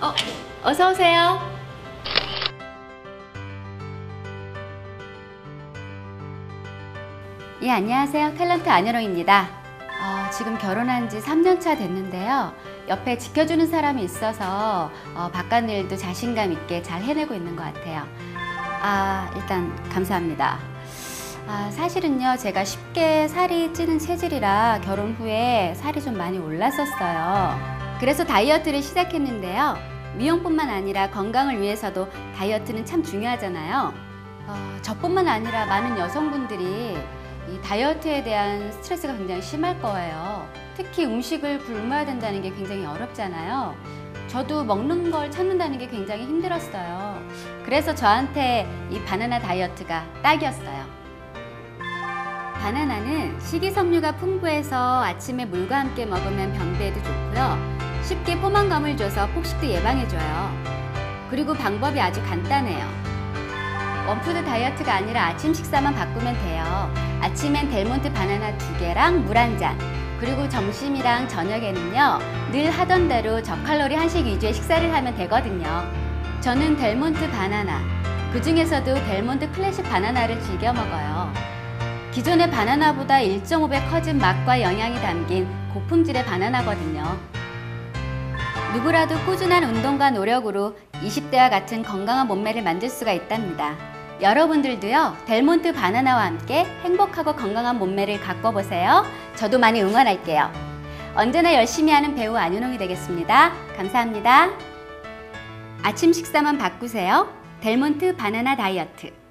어, 어서 오세요. 예, 안녕하세요. 탤런트 안여롱입니다. 어, 지금 결혼한 지 3년 차 됐는데요. 옆에 지켜주는 사람이 있어서 어, 바깥 일도 자신감 있게 잘 해내고 있는 것 같아요. 아, 일단 감사합니다. 아, 사실은요, 제가 쉽게 살이 찌는 체질이라 결혼 후에 살이 좀 많이 올랐었어요. 그래서 다이어트를 시작했는데요. 미용뿐만 아니라 건강을 위해서도 다이어트는 참 중요하잖아요. 어, 저뿐만 아니라 많은 여성분들이 이 다이어트에 대한 스트레스가 굉장히 심할 거예요. 특히 음식을 굶어야 된다는 게 굉장히 어렵잖아요. 저도 먹는 걸 참는다는 게 굉장히 힘들었어요. 그래서 저한테 이 바나나 다이어트가 딱이었어요. 바나나는 식이섬유가 풍부해서 아침에 물과 함께 먹으면 변비에도 좋고요. 쉽게 포만감을 줘서 폭식도 예방해줘요. 그리고 방법이 아주 간단해요. 원푸드 다이어트가 아니라 아침 식사만 바꾸면 돼요. 아침엔 델몬트 바나나 두 개랑 물 한 잔. 그리고 점심이랑 저녁에는요, 늘 하던 대로 저칼로리 한식 위주의 식사를 하면 되거든요. 저는 델몬트 바나나, 그 중에서도 델몬트 클래식 바나나를 즐겨 먹어요. 기존의 바나나보다 1.5배 커진 맛과 영양이 담긴 고품질의 바나나거든요. 누구라도 꾸준한 운동과 노력으로 20대와 같은 건강한 몸매를 만들 수가 있답니다. 여러분들도요, 델몬트 바나나와 함께 행복하고 건강한 몸매를 가꿔보세요. 저도 많이 응원할게요. 언제나 열심히 하는 배우 안윤홍이 되겠습니다. 감사합니다. 아침 식사만 바꾸세요. 델몬트 바나나 다이어트.